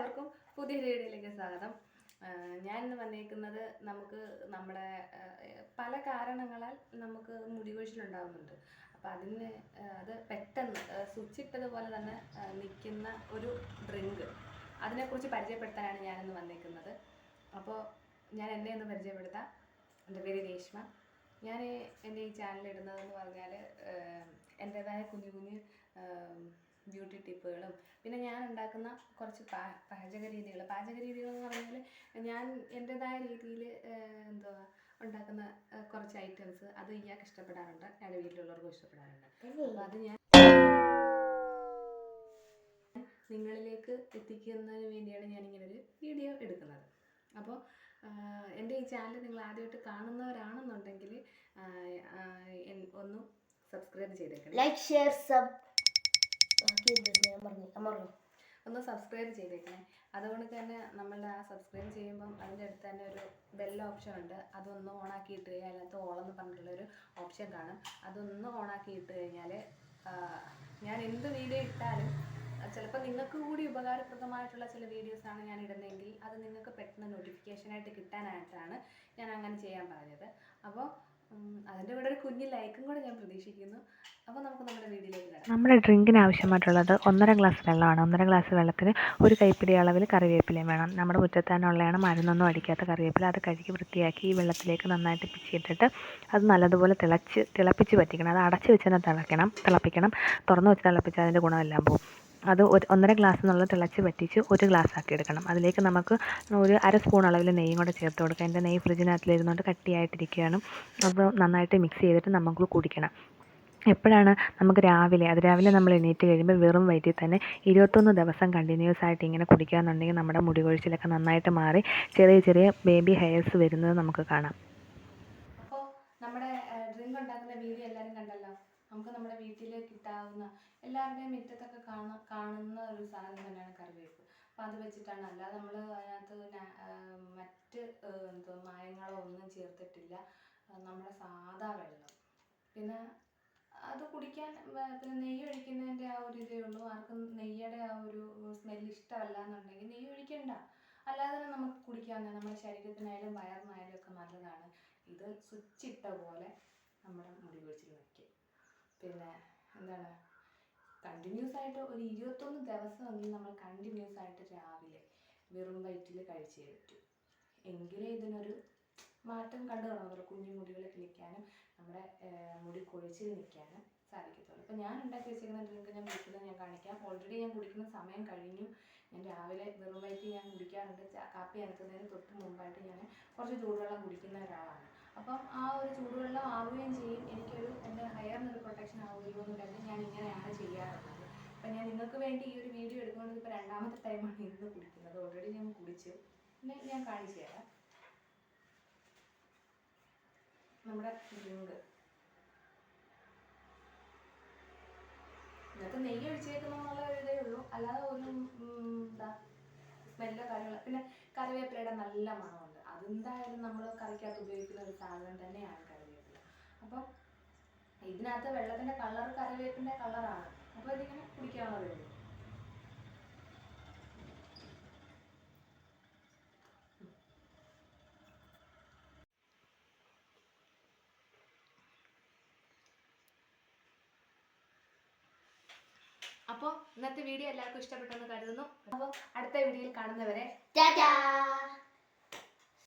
എല്ലാവർക്കും പുതിയ വീഡിയോയിലേക്ക് സ്വാഗതം. ഞാൻ ഇന്ന് വന്നേക്കുന്നത് നമുക്ക് നമ്മുടെ പല കാരണങ്ങളാൽ നമുക്ക് മുടി കൊഴിച്ചിലുണ്ടാകുന്നുണ്ട് അപ്പോൾ അതിന് അത് പെട്ടെന്ന് ആഹ് സ്വിച്ച് ഇട്ടതുപോലെ തന്നെ നിൽക്കുന്ന ഒരു ഡ്രിങ്ക്. അതിനെക്കുറിച്ച് പരിചയപ്പെടുത്താനാണ് ഞാനിന്ന് വന്നേക്കുന്നത്. അപ്പോൾ ഞാൻ എന്നെ ഒന്ന് പരിചയപ്പെടുത്താം. എന്റെ പേര് രേഷ്മ. ഞാൻ എന്റെ ഈ ചാനൽ ഇടുന്നതെന്ന് പറഞ്ഞാൽ എന്റേതായ കുഞ്ഞു കുഞ്ഞു ബ്യൂട്ടി ടിപ്പുകളും പിന്നെ ഞാൻ ഉണ്ടാക്കുന്ന കുറച്ച് പാ പാചക രീതികൾ പാചക രീതികൾ എന്ന് പറഞ്ഞാൽ ഞാൻ എന്റെതായ രീതിയിൽ എന്തുവാ ഉണ്ടാക്കുന്ന കുറച്ച് ഐറ്റംസ് അത് ഇയാൾക്ക് ഇഷ്ടപ്പെടാറുണ്ട്. ഞങ്ങളുടെ വീട്ടിലുള്ളവർക്കും ഇഷ്ടപ്പെടാറുണ്ട്. അപ്പോൾ അത് ഞാൻ നിങ്ങളിലേക്ക് എത്തിക്കുന്നതിന് വേണ്ടിയാണ് ഞാൻ ഇങ്ങനെ ഒരു വീഡിയോ എടുക്കുന്നത്. അപ്പോൾ എന്റെ ഈ ചാനൽ നിങ്ങൾ ആദ്യമായിട്ട് കാണുന്നവരാണെന്നുണ്ടെങ്കിൽ ഒന്ന് സബ്സ്ക്രൈബ് ചെയ്തേക്കണം. ലൈക്ക് ഷെയർ സബ് ഞാൻ പറഞ്ഞു. പറഞ്ഞു. ഒന്ന് സബ്സ്ക്രൈബ് ചെയ്തേക്കണേ. അതുകൊണ്ട് തന്നെ നമ്മളുടെ ആ സബ്സ്ക്രൈബ് ചെയ്യുമ്പം അതിന്റെ അടുത്ത് തന്നെ ഒരു ബെൽ ഓപ്ഷൻ ഉണ്ട്. അതൊന്ന് ഓണാക്കി ഇട്ട് കഴിഞ്ഞാൽ അതിനകത്ത് ഓളെന്ന് പറഞ്ഞിട്ടുള്ളൊരു ഓപ്ഷൻ കാണും. അതൊന്ന് ഓണാക്കി ഇട്ട് കഴിഞ്ഞാൽ ഞാൻ എന്ത് വീഡിയോ ഇട്ടാലും ചിലപ്പോൾ നിങ്ങൾക്ക് കൂടി ഉപകാരപ്രദമായിട്ടുള്ള ചില വീഡിയോസാണ് ഞാൻ ഇടുന്നതെങ്കിൽ അത് നിങ്ങൾക്ക് പെട്ടെന്ന് നോട്ടിഫിക്കേഷനായിട്ട് കിട്ടാനായിട്ടാണ് ഞാൻ അങ്ങനെ ചെയ്യാൻ പറഞ്ഞത്. അപ്പോൾ അതിന്റെ കൂടെ ഒരു കുഞ്ഞു ലൈക്കും കൂടെ ഞാൻ പ്രതീക്ഷിക്കുന്നു. അപ്പോൾ നമുക്ക് നമ്മുടെ വീഡിയോയിലേക്ക് കിടക്കാം നമ്മുടെ ഡ്രിങ്കിന് ആവശ്യമായിട്ടുള്ളത് ഒന്നര ഗ്ലാസ് വെള്ളമാണ്. ഒന്നര ഗ്ലാസ് വെള്ളത്തിന് ഒരു കൈപ്പിടി അളവിൽ കറിവേപ്പിലയും വേണം. നമ്മുടെ മുറ്റത്ത് തന്നെ ഉള്ളതാണ് മരുന്നൊന്നും അടിക്കാത്ത കറിവേപ്പില. അത് കഴുകി വൃത്തിയാക്കി ഈ വെള്ളത്തിലേക്ക് നന്നായിട്ട് പിച്ചിയിട്ടിട്ട് അത് നല്ലതുപോലെ തിളച്ച് തിളപ്പിച്ച് പറ്റിക്കണം അത് അടച്ച് വെച്ച് തന്നെ തിളക്കണം തിളപ്പിക്കണം. തുറന്ന് വെച്ച് തിളപ്പിച്ചാൽ അതിന്റെ ഗുണമെല്ലാം പോകും. അത് ഒരു ഒന്നര ഗ്ലാസ് എന്നുള്ള തിളച്ച് വറ്റിച്ച് ഒരു ഗ്ലാസ് ആക്കി എടുക്കണം. അതിലേക്ക് നമുക്ക് ഒരു അര സ്പൂൺ അളവിൽ നെയ്യും കൂടെ ചേർത്ത് കൊടുക്കുക എന്റെ നെയ്യ് ഫ്രിഡ്ജിനകത്തിലിരുന്നുകൊണ്ട് കട്ടിയായിട്ടിരിക്കുകയാണ് അപ്പോൾ നന്നായിട്ട് മിക്സ് ചെയ്തിട്ട് നമുക്ക് കുടിക്കണം. എപ്പോഴാണ് നമുക്ക് രാവിലെ അത് രാവിലെ നമ്മൾ എണീറ്റ് കഴിയുമ്പോൾ വെറും വയറ്റിൽ തന്നെ ഇരുപത്തൊന്ന് ദിവസം കണ്ടിന്യൂസ് ആയിട്ട് ഇങ്ങനെ കുടിക്കുകയെന്നുണ്ടെങ്കിൽ നമ്മുടെ മുടി കൊഴിച്ചിലൊക്കെ നന്നായിട്ട് മാറി ചെറിയ ചെറിയ ബേബി ഹെയർസ് വരുന്നത് നമുക്ക് കാണാം. അപ്പോൾ നമ്മുടെ ഡ്രിങ്ക് ഉണ്ടാക്കുന്ന വീഡിയോ എല്ലാവരും കണ്ടല്ലോ? നമുക്ക് നമ്മുടെ വീട്ടിൽ കിട്ടാവുന്ന എല്ലാവരുടെയും മുറ്റത്തൊക്കെ കാണുന്ന കാണുന്ന ഒരു സാധനം തന്നെയാണ് കറിവേപ്പ്. അപ്പോൾ അത് വെച്ചിട്ടാണ്. അല്ലാതെ നമ്മൾ അതിനകത്ത് മറ്റ് എന്തോ മായങ്ങളോ ഒന്നും ചേർത്തിട്ടില്ല. നമ്മുടെ സാധാ വെള്ളം. പിന്നെ അത് കുടിക്കാൻ പിന്നെ നെയ്യ് ഒഴിക്കുന്നതിന്റെ ആ ഒരു ഇതേ ഉള്ളൂ. ആർക്കും നെയ്യുടെ ആ ഒരു സ്മെല്ല് ഇഷ്ടമല്ല എന്നുണ്ടെങ്കിൽ നെയ്യ് ഒഴിക്കണ്ട. അല്ലാതെ തന്നെ നമുക്ക് കുടിക്കാവുന്ന നമ്മുടെ ശരീരത്തിനായാലും വയറിനായാലും ഒക്കെ നല്ലതാണ്. ഇത് സ്വിച്ച് പോലെ നമ്മുടെ മുടി പിടിച്ചിട്ട് നിൽക്കും പിന്നെ എന്താണ് കണ്ടിന്യൂസ് ആയിട്ട് ഒരു ഇരുപത്തൊന്ന് ദിവസമെങ്കിലും നമ്മൾ കണ്ടിന്യൂസ് ആയിട്ട് രാവിലെ വെറും വയറ്റിൽ കഴിച്ചേ പറ്റൂ. എങ്കിലേ ഇതിനൊരു മാറ്റം കണ്ടു തുടങ്ങുള്ളൂ കുഞ്ഞു മുടികൾ കിളിക്കാനും നമ്മുടെ മുടി കൊഴിച്ചിൽ നിൽക്കാനും സാധിക്കത്തുള്ളൂ. അപ്പോൾ ഞാൻ ഉണ്ടാക്കി വെച്ചിരിക്കുന്ന ഡ്രിങ്ക് ഞാൻ കുടിക്കുന്നത് ഞാൻ കാണിക്കാം. ഓൾറെഡി ഞാൻ കുടിക്കുന്ന സമയം കഴിഞ്ഞു. ഞാൻ രാവിലെ വെറും വയറ്റിൽ ഞാൻ കുടിക്കാറുണ്ട്. കാപ്പി അനക്കുന്നതിന് തൊട്ട് മുമ്പായിട്ട് ഞാൻ കുറച്ച് ചൂടുവെള്ളം കുടിക്കുന്ന ഒരാളാണ്. അപ്പം ആ ഒരു ചൂടുവെള്ളം ആവുകയും ചെയ്യും. എനിക്കൊരു എന്റെ ഹെയറിനൊരു പ്രൊട്ടക്ഷൻ ആവുകയോ എന്ന് കരുതി ഞാൻ ഇങ്ങനെയാണ് ചെയ്യാറുള്ളത്. അപ്പം ഞാൻ നിങ്ങൾക്ക് വേണ്ടി ഈ ഒരു വീഡിയോ എടുക്കുന്നത് ഇപ്പോൾ രണ്ടാമത്തെ ടൈമാണ് ഇന്ന് കുടിക്കുന്നത്. ഓൾറെഡി ഞാൻ കുടിച്ചു. പിന്നെ ഞാൻ കാണിച്ചു തരാം. നമ്മുടെ ഡ്രിങ്ക് ഇന്നത്തെ നെയ്യ് ഒഴിച്ചേക്കുന്നുള്ള ഒരു ഇതേ ഉള്ളൂ. അല്ലാതെ ഒരു എന്താ സ്മെല്ലോ കാര്യങ്ങളോ. പിന്നെ കറിവേപ്പിലയുടെ നല്ല മണമുണ്ട്. അതെന്തായാലും നമ്മൾ കറിക്കകത്ത് ഉപയോഗിക്കുന്ന ഒരു സാധനം തന്നെയാണ് കറിവേപ്പില. അപ്പം ഇതിനകത്ത് വെള്ളത്തിന്റെ കളർ കറിവേപ്പിന്റെ കളറാണ് അപ്പോൾ ഇതിങ്ങനെ കുടിക്കാവുന്നതേ ഉള്ളൂ അപ്പോൾ ഇന്നത്തെ വീഡിയോ എല്ലാവർക്കും ഇഷ്ടപ്പെട്ടെന്ന് കരുതുന്നു. അപ്പോൾ അടുത്ത